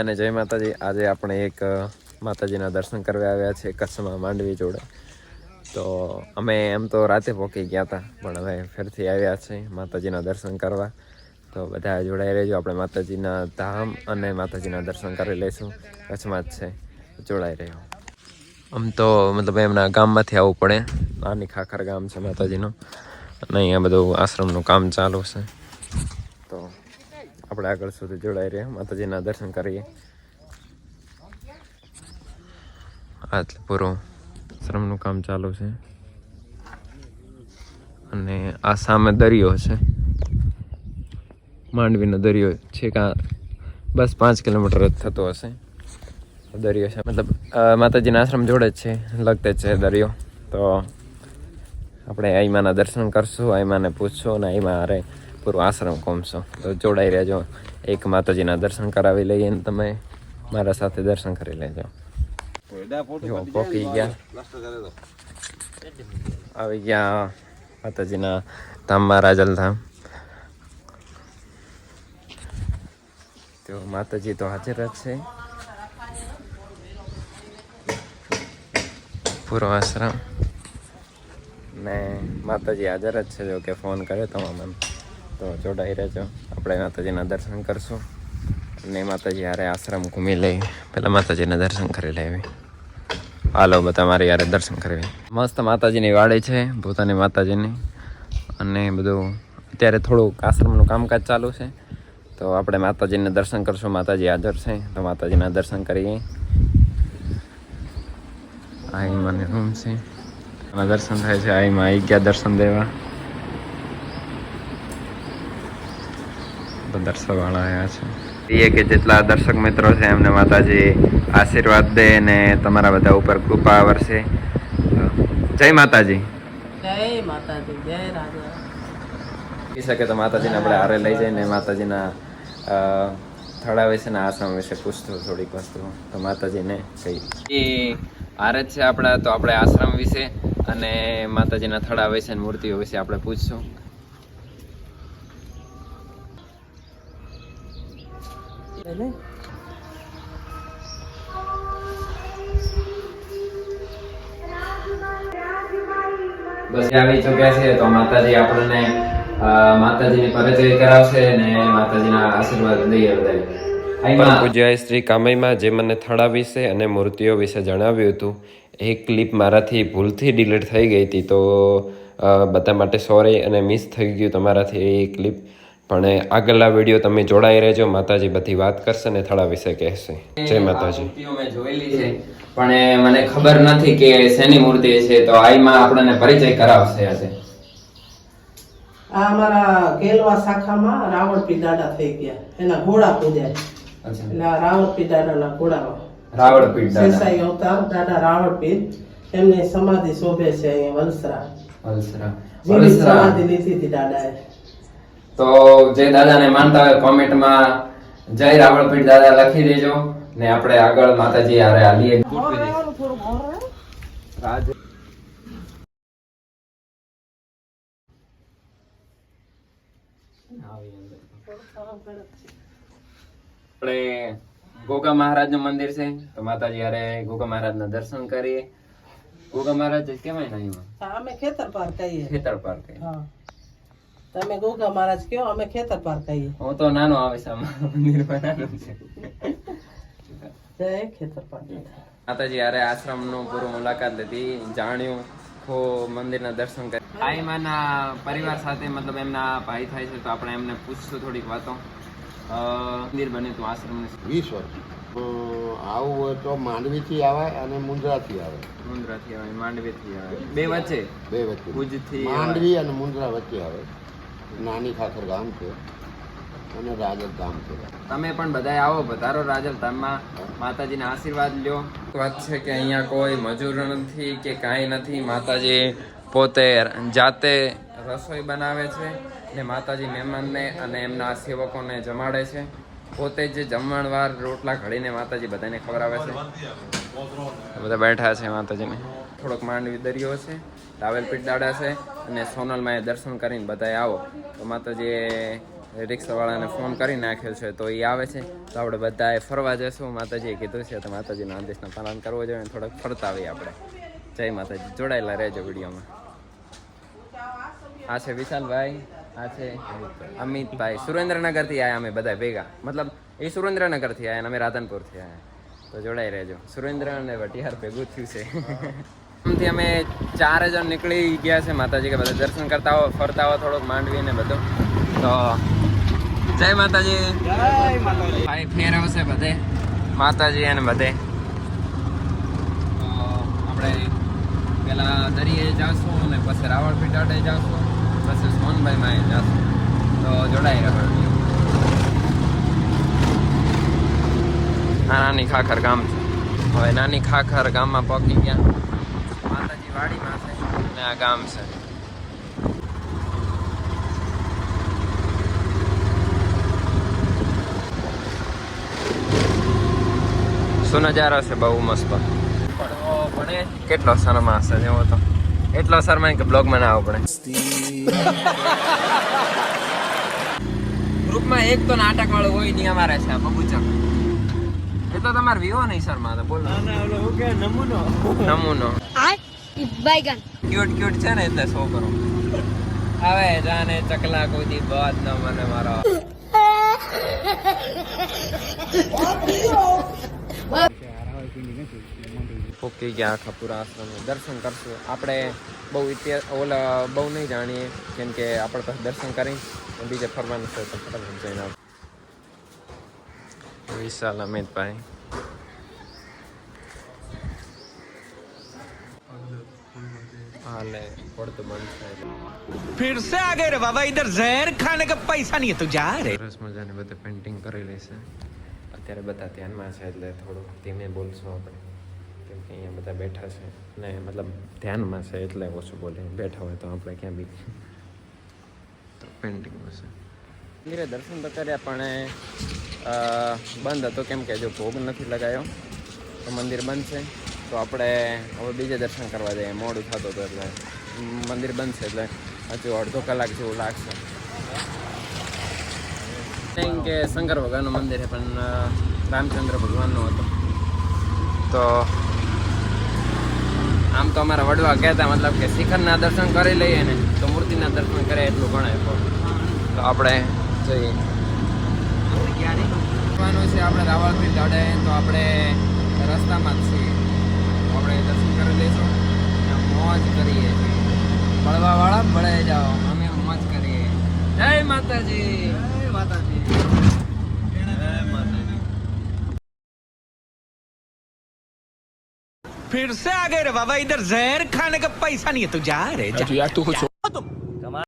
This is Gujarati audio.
અને જય માતાજી. આજે આપણે એક માતાજીના દર્શન કરવા આવ્યા છે કચ્છમાં માંડવી જોડે. તો અમે એમ તો રાતે પહોંચી ગયા હતા, પણ હવે ફેરથી આવ્યા છે માતાજીના દર્શન કરવા. તો બધા જોડાઈ રહેજો. આપણે માતાજીના ધામ અને માતાજીના દર્શન કરી લઈશું. કચ્છમાં જ છે. જોડાઈ રહ્યો. આમ તો મતલબ એમના ગામમાંથી આવવું પડે. નાની ખાખર ગામ છે માતાજીનું. અને અહીંયા બધું આશ્રમનું કામ ચાલુ છે. તો આપણે આગળ સુધી જોડાઈ રહ્યા. માતાજીના દર્શન કરીએ. આ પૂરો શ્રમનું કામ ચાલુ છે. અને આ સામે દરિયો છે. માંડવીનો દરિયો છે કાં બસ પાંચ કિલોમીટર જ થતો હશે. દરિયો છે. મતલબ માતાજીના આશ્રમ જોડે જ છે. લગતે છે દરિયો. તો આપણે આઈમાના દર્શન કરશું, આઈમાને પૂછશું અને આઈમા અરે પૂરું આશ્રમ કોમશો તો જોડાઈ રહેજો. એક માતાજીના દર્શન કરાવી લઈએ ને તમે મારા સાથે દર્શન કરી લેજો. જો ગયા. આવી ગયા માતાજીના ધામમાં રાજલધામ તો માતાજી તો હાજર જ છે. પૂરો આશ્રમ. ને માતાજી હાજર જ છે, જો કે ફોન કર્યો તમામ એમ. તો જોડાઈ રહેજો આપણે માતાજીના દર્શન કરશું. અને માતાજી યારે આશ્રમ ઘૂમી લઈ. પહેલાં માતાજીના દર્શન કરી લેવી હાલો, બધા મારે યારે દર્શન કરવી મસ્ત માતાજીની વાડી છે પોતાની માતાજીની. અને બધું અત્યારે થોડુંક આશ્રમનું કામકાજ ચાલુ છે. તો આપણે માતાજીને દર્શન કરશું. માતાજી હાજર છે, તો માતાજીના દર્શન કરીએ. અહીં મને રૂમ છે. દર્શન થાય છે. આઈમાં આવી ગયા દર્શન દેવા. તો દર્શકવાળા આવ્યા છે. એ કે જેટલા દર્શક મિત્રો છે એમને માતાજી આશીર્વાદ દે ને તમારા બધા ઉપર કૃપા વરસે. જય માતાજી. જય માતાજી જય રાજા કહી શકે તો માતાજીને આપણે હારે લઈ જઈને માતાજીના થળા થડા વિશે ને આશ્રમ વિશે પૂછતું થોડીક વસ્તુ. તો માતાજીને કહી એ હારે જ છે આપણા તો આપણે આશ્રમ વિશે અને માતાજીના થડા વિશે ને મૂર્તિઓ વિશે આપણે પૂછશું. એટલે બસ આવી ચૂક્યા છે તો માતાજી આપણને માતાજીની પરિચય કરાવશે ને માતાજીના આશીર્વાદ લઈએ બધા પૂજ્ય શ્રી કામયમાં જે મને થળા વિશે અને મૂર્તિઓ વિશે જણાવ્યું હતું એ ક્લિપ મારાથી ભૂલથી ડિલીટ થઈ ગઈ હતી તો બધા માટે સોરી અને મિસ થઈ ગયું તમારાથી એ ક્લિપ. પણ આગળના વીડિયો તમે જોડાઈ રહેજો. માતાજી બધી વાત કરશે ને થળા વિશે કહેશે. જય માતાજી. મેં જોયેલી છે પણ મને ખબર નથી કે શેની મૂર્તિ છે તો આઈમાં આપણને પરિચય કરાવશે આજે. આ અમારા કેલવા શાખામાં રાવણ પીડાડા થઈ ગયા. એના ઘોડા પૂજાય એટલે આ રાવણ પીડાડાના ઘોડામાં રાવણ પીઠ દાદા અવતાર દાદા રાવણ પીર એમની સમાધિ શોભે છે અહીંયા વલસરા. વલસરા. વલસરા. સમાધિ લીધી હતી દાદાએ. તો જે દાદાને માનતા હોય કોમેન્ટમાં. જય રાવળપીઠ દાદા લખી દેજો. ને આપણે આગળ માતાજી હારે હાલીએ. આપણે ગોગા મહારાજનું મંદિર છે તો માતાજી હારે ગોગા મહારાજ ના દર્શન કરીએ. ગોગા મહારાજ કેવાય ને ખેતર પાર કહીએ. ખેતર પાર કહે હા. તમે ગોગા મહારાજ કયો અમે ખેતર પાર કહીએ હું તો નાનો આવે છે મંદિરમાં નાનો છે. જય ખેતર પાર માતાજી અરે આશ્રમનું પૂરું મુલાકાત લીધી જાણ્યું. ખો મંદિરના દર્શન કરી આઈમાના પરિવાર સાથે મતલબ એમના ભાઈ થાય છે તો આપણે એમને પૂછશું થોડીક વાતો. અ, મંદિર બન્યું હતું આશ્રમનું. વીસ વર્ષ. આવું હોય તો માંડવીથી આવે અને મુંદ્રાથી આવે. મુન્દ્રાથી આવે માંડવીથી આવે. બે વચ્ચે? બે વચ્ચે. ભુજથી માંડવી અને મુંદ્રા વચ્ચે આવે. નાની ખાખર ગામ છે અને રાજલ ગામ છે. તમે પણ બધાય આવો વધારો રાજલ ધામમાં માતાજીના આશીર્વાદ લ્યો. વાત છે કે અહીંયા કોઈ મજૂર નથી કે કાંઈ નથી માતાજી પોતે જાતે રસોઈ બનાવે છે ને માતાજી મહેમાનને અને એમના સેવકોને જમાડે છે. પોતે જ જમણવાર રોટલા ઘડીને માતાજી બધાને ખવડાવે છે. બધા બેઠા છે માતાજીને. થોડોક માંડવી દરિયો છે રાવેલપીઠ દાડા છે અને સોનલમાં એ દર્શન કરીને બધાએ આવો. તો માતાજીએ રિક્ષાવાળાને ફોન કરી નાખ્યો છે, તો એ આવે છે. તો આપણે બધાએ ફરવા જઈશું. માતાજીએ કીધું છે તો માતાજીના આદેશનું પાલન કરવું જોઈએ અને થોડોક ફરતા આવીએ આપણે. જય માતાજી. જોડાયેલા રહેજો વિડીયોમાં. આ છે વિશાલભાઈ, આ છે અમિતભાઈ. સુરેન્દ્રનગરથી આવ્યા અમે બધા ભેગા. મતલબ, એ સુરેન્દ્રનગરથી આવ્યા અને અમે રાધનપુરથી આવ્યા તો જોડાઈ રહેજો. સુરેન્દ્ર અને વટિયાર ભેગું થયું છે. આમથી અમે ચાર જણ નીકળી ગયા છે માતાજી કે બધા દર્શન કરતા હો ફરતા હો થોડોક માંડવી ને બધું. તો જય માતાજી. ભાઈ ફેરવશે બધે. માતાજી અને બધે. આપણે પેલા દરિયે જાશું અને પછી રાવણ પીટાડે જાશું, પછી સોનભાઈ માં જાશું. તો જોડાઈ રહ્યો આ નાની ખાખર ગામ છે. હવે નાની ખાખર ગામમાં પહોંચી ગયા. વાડીમાં છે. આ ગામ છે. શું નજારો છે બહુ મસ્ત. પડવો કેટલો શરમા હશે જેવો તો. એટલો શરમાય કે બ્લોગ આવો પડે. ગ્રુપમાં એક તો નાટક વાળો હોય નહીં અમારે છે આ બબુચક. એ તો તમારે વિવો નહીં શર્મા તો બોલો નમૂનો? બાયગન. ક્યુટ ક્યુટ છે ને એટલે છોકરો. હવે જાને ચકલા કૂદી બાદ ન મને મારો. ઓકે ગયા આખા પૂરા આશ્રમે દર્શન કરશું. આપણે બહુ ઇતિહાસ ઓલા બહુ નહીં જાણીએ કેમ કે આપણે પાસે દર્શન કરી બીજે ફરવાનું છે તો ફરવાનું જઈને વિશાલ અમિતભાઈ. હાલે પડતું બંધ થાય फिर से आ गए रे बाबा इधर जहर खाने का पैसा नहीं है तो जा रे સરસ મજાની બધે પેઇન્ટિંગ કરેલી છે અત્યારે બધા ધ્યાનમાં છે એટલે થોડું ધીમે બોલશું આપણે કેમ કે અહીંયા બધા બેઠા છે ને મતલબ ધ્યાનમાં છે એટલે ઓછું બોલે બેઠા હોય તો આપણે ક્યાં બી તો પેઇન્ટિંગમાં છે મંદિરે દર્શન તો કર્યા પણ અ, બંધ હતો કેમ કે જો ભોગ નથી લગાયો તો મંદિર બંધ છે તો આપણે હવે બીજે દર્શન કરવા જઈએ. મોડું થતું હતું એટલે. મંદિર બંધ એટલે હજુ અડધો કલાક જેવું લાગશે. કેમ કે શંકર ભગવાનનું મંદિર છે, પણ રામચંદ્ર ભગવાનનું હતું. તો આમ તો અમારા વડવા કહેતા, મતલબ કે શિખરના દર્શન કરી લઈએ ને, તો મૂર્તિના દર્શન કરે એટલું ગણાય તો આપણે જઈએ. છે, આપણે રાવળપીર દાડે તો આપણે રસ્તામાં જ છીએ. આપણે દર્શન કરી લઈશું અને મોજ કરીએ બળવા વાળા બળે જાઓ અમે મોજ કરીએ જય માતાજી જય માતાજી फिर से आ गए रे बाबा इधर जहर खाने का पैसा नहीं है तो जा रे जा